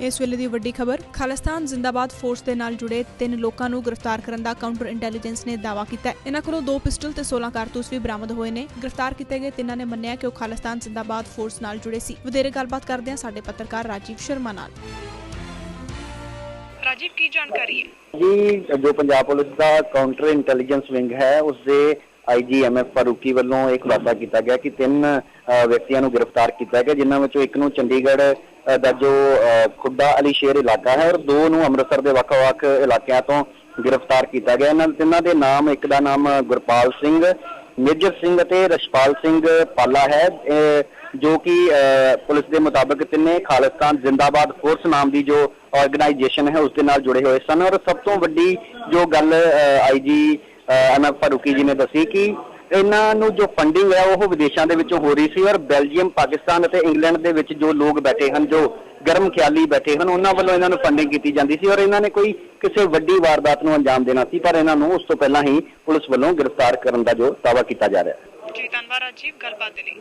ਇਸ ਵੇਲੇ ਦੀ ਵੱਡੀ ਖਬਰ ਖਾਲਿਸਤਾਨ ਜ਼ਿੰਦਾਬਾਦ ਫੋਰਸ ਦੇ ਨਾਲ ਜੁੜੇ ਤਿੰਨ ਲੋਕਾਂ ਨੂੰ ਗ੍ਰਿਫਤਾਰ ਕਰਨ ਦਾ ਕਾਊਂਟਰ ਇੰਟੈਲੀਜੈਂਸ ਨੇ ਦਾਅਵਾ ਕੀਤਾ ਹੈ। ਇਹਨਾਂ ਕੋਲੋਂ ਦੋ ਪਿਸਟਲ ਤੇ 16 ਕਾਰਤੂਸ ਵੀ ਬਰਾਮਦ ਹੋਏ ਨੇ। ਗ੍ਰਿਫਤਾਰ ਕੀਤੇ ਗਏ ਤਿੰਨਾਂ ਨੇ ਮੰਨਿਆ ਕਿ ਉਹ ਖਾਲਿਸਤਾਨ ਜ਼ਿੰਦਾਬਾਦ ਫੋਰਸ ਨਾਲ ਜੁੜੇ ਸੀ। ਵਧੇਰੇ ਗੱਲਬਾਤ ਕਰਦੇ ਹਾਂ ਸਾਡੇ ਪੱਤਰਕਾਰ ਰਾਜੀਵ ਸ਼ਰਮਾ ਨਾਲ। ਰਾਜੀਵ ਕੀ ਜਾਣਕਾਰੀ ਹੈ? ਜੀ ਜੋ ਪੰਜਾਬ ਪੁਲਿਸ ਦਾ ਕਾਊਂਟਰ ਇੰਟੈਲੀਜੈਂਸ ਵਿੰਗ ਹੈ ਉਸ ਦੇ ਆਈਜੀ ਐਮਐਫ ਫਾਰੂਕੀ ਵੱਲੋਂ ਇਹ ਖੁਲਾਸਾ ਕੀਤਾ ਗਿਆ ਕਿ ਤਿੰਨ ਅ, ਵਿਅਕਤੀਆਂ ਨੂੰ ਗ੍ਰਿਫਤਾਰ ਕੀਤਾ ਗਿਆ ਜਿਨ੍ਹਾਂ ਵਿੱਚੋਂ ਇੱਕ ਨੂੰ ਚੰਡੀਗੜ੍ਹ ਦਾ ਜੋ ਅ, ਖੁੱਡਾ ਅਲੀ ਸ਼ੇਰ ਇਲਾਕਾ ਹੈ ਔਰ ਦੋ ਨੂੰ ਅੰਮ੍ਰਿਤਸਰ ਦੇ ਵੱਖ-ਵੱਖ ਇਲਾਕਿਆਂ ਤੋਂ ਗ੍ਰਿਫਤਾਰ ਕੀਤਾ ਗਿਆ। ਇਹਨਾਂ ਤਿੰਨਾਂ ਦੇ ਨਾਮ ਇੱਕ ਦਾ ਨਾਮ ਗੁਰਪਾਲ ਸਿੰਘ ਮੇਜਰ ਸਿੰਘ ਅਤੇ ਰਸ਼ਪਾਲ ਸਿੰਘ ਪਾਲਾ ਹੈ। ਜੋ ਕਿ ਅ, ਪੁਲਿਸ ਦੇ ਮੁਤਾਬਕ ਤਿੰਨੇ ਖਾਲਿਸਤਾਨ ਜ਼ਿੰਦਾਬਾਦ ਫੋਰਸ ਨਾਮ ਦੀ ਜੋ ਆਰਗੇਨਾਈਜੇਸ਼ਨ ਹੈ ਉਸ ਦੇ ਨਾਲ ਜੁੜੇ ਹੋਏ ਸਨ। ਔਰ ਸਭ ਤੋਂ ਵੱਡੀ ਜੋ ਗੱਲ ਆਈਜੀ ਅਨਬ ਫਾਰੂਕੀ ਜੀ ਨੇ ਦੱਸੀ ਕਿ ਇਹਨਾਂ ਨੂੰ ਜੋ ਫੰਡਿੰਗ ਹੈ, ਉਹ ਵਿਦੇਸ਼ਾਂ ਦੇ ਵਿੱਚੋਂ ਹੋ ਰਹੀ ਸੀ ਔਰ ਬੈਲਜੀਅਮ, ਪਾਕਿਸਤਾਨ ਅਤੇ ਇੰਗਲੈਂਡ ਦੇ ਵਿੱਚ ਜੋ ਲੋਕ ਬੈਠੇ ਹਨ, ਜੋ ਗਰਮ ਖਿਆਲੀ ਬੈਠੇ ਹਨ, ਉਹਨਾਂ ਵੱਲੋਂ ਇਹਨਾਂ ਨੂੰ ਫੰਡਿੰਗ ਕੀਤੀ ਜਾਂਦੀ ਸੀ ਔਰ ਇਹਨਾਂ ਨੇ ਕੋਈ ਕਿਸੇ ਵੱਡੀ ਵਾਰਦਾਤ ਨੂੰ ਅੰਜਾਮ ਦੇਣਾ ਸੀ, ਪਰ ਇਹਨਾਂ ਨੂੰ ਉਸ ਤੋਂ ਪਹਿਲਾਂ ਹੀ ਪੁਲਿਸ ਵੱਲੋਂ ਗ੍ਰਿਫਤਾਰ ਕਰਨ ਦਾ ਜੋ ਦਾਅਵਾ ਕੀਤਾ ਜਾ ਰਿਹਾ ਹੈ। ਜੀ, ਧੰਨਵਾਦ ਰਾਜੀਵ, ਗੱਲਬਾਤ ਦੇ ਲਈ।